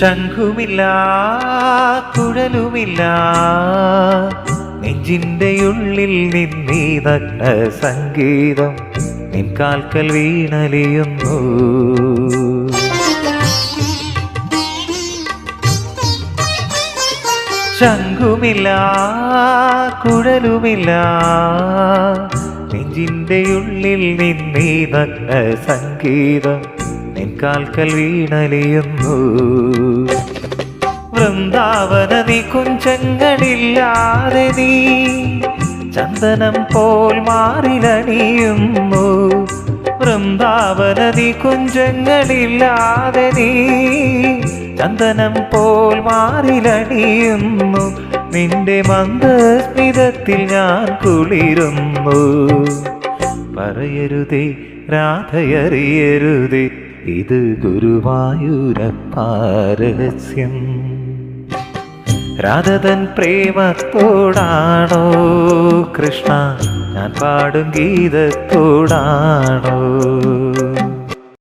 ശംഖുമില്ല കുഴലുമില്ല. നെഞ്ചിന്റെ ഉള്ളിൽ നിന്നീതഗ്ന സംഗീതം നിൻ കാൽക്കൽ വീണലിയുന്നു. ശംഖുമില്ല കുഴലുമില്ല. നെഞ്ചിന്റെ ഉള്ളിൽ നിന്നീതഗ്ന സംഗീതം നിൻ കാൽക്കൽ വീണലിയുന്നു. വൃന്ദാവന നീ കുഞ്ചങ്ങളില്ലാതെ നീ ചന്ദനം പോൽ മാറിലണിയുന്നു. വൃന്ദാവന നീ കുഞ്ചങ്ങളില്ലാതെ നീ ചന്ദനം പോൽ മാറിലണിയുന്നു. നിന്റെ മന്ദസ്മിതത്തിൽ ഞാൻ കുളിരുന്നു. പറയരുതേ രാധയറിയരുതേ ഇത് ഗുരുവായൂരപ്പാരസ്യം രാധതൻ പ്രേമത്തോടാണോ കൃഷ്ണ? ഞാൻ പാടും ഗീതത്തോടാണോ?